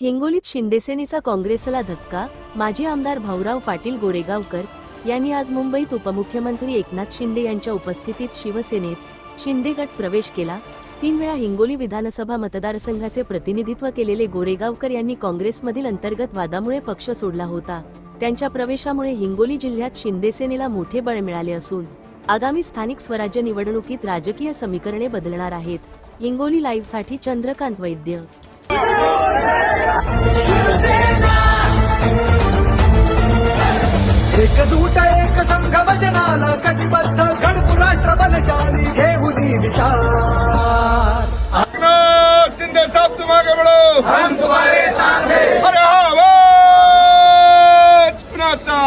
हिंगोलीत शिंदेसेनेचा काँग्रेसला धक्का माजी आमदार भाऊराव पाटील गोरेगावकर यांनी आज मुंबईत उपमुख्यमंत्री एकनाथ शिंदे यांच्या उपस्थितीत शिवसेनेत शिंदे गट प्रवेश केला. तीन वेळा हिंगोली विधानसभा मतदारसंघाचे प्रतिनिधित्व केलेले गोरेगावकर यांनी काँग्रेसमधील अंतर्गत वादामुळे पक्ष सोडला होता. त्यांच्या प्रवेशामुळे हिंगोली जिल्ह्यात शिंदेसेनेला मोठे बळ मिळाले असून आगामी स्थानिक स्वराज्य निवडणुकीत राजकीय समीकरणे बदलणार आहेत. हिंगोली लाईव्हसाठी चंद्रकांत वैद्य एकजूट एक संघ वचनाला कटिबद्ध गणपू राष्ट्र बलशाली घेऊन विचार. शिंदे साहब तुम आगे बढ़ो हम तुम्हारे साथ हैं. अरे हाँ कुणाचा